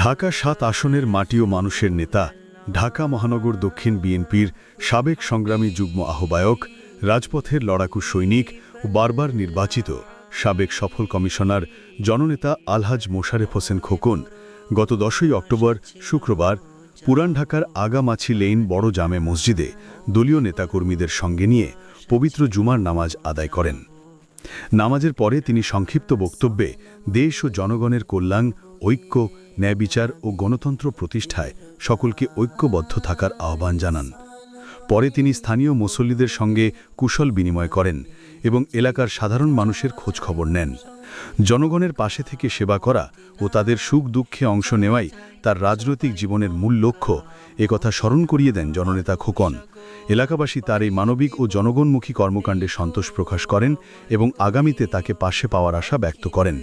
ঢাকা সাত আসনের মাটি ও মানুষের নেতা, ঢাকা মহানগর দক্ষিণ বিএনপির সাবেক সংগ্রামী যুগ্ম আহ্বায়ক, রাজপথের লড়াকু সৈনিক ও বারবার নির্বাচিত সাবেক সফল কমিশনার জননেতা আলহাজ মোশারেফ হোসেন খোকন গত দশই অক্টোবর শুক্রবার পুরান ঢাকার আগামাছি লেইন বড় জামে মসজিদে দলীয় নেতাকর্মীদের সঙ্গে নিয়ে পবিত্র জুমার নামাজ আদায় করেন। নামাজের পরে তিনি সংক্ষিপ্ত বক্তব্যে দেশ ও জনগণের কল্যাণ, ঐক্য ন্যায় বিচার ও গণতন্ত্র প্রতিষ্ঠায় সকলকে ঐক্যবদ্ধ থাকার আহ্বান জানান। পরে তিনি স্থানীয় মুসল্লিদের সঙ্গে কুশল বিনিময় করেন এবং এলাকার সাধারণ মানুষের খোঁজ খবর নেন। জনগণের পাশে থেকে সেবা করা ও তাদের সুখ দুঃখে অংশ নেওয়াই তার রাজনৈতিক জীবনের মূল লক্ষ্য একথা স্মরণ করিয়ে দেন জননেতা খোকন। এলাকাবাসী তার এই মানবিক ও জনগণমুখী কর্মকাণ্ডে সন্তোষ প্রকাশ করেন এবং আগামীতে তাকে পাশে পাওয়ার আশা ব্যক্ত করেন।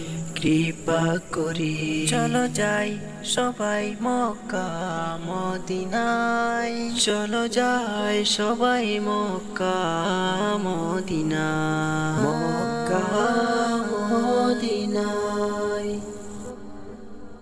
কৃপা করি। চলো যাই সবাই মক্কা মদিনায়। চলো যাই সবাই মক্কা মদিনা মক্কা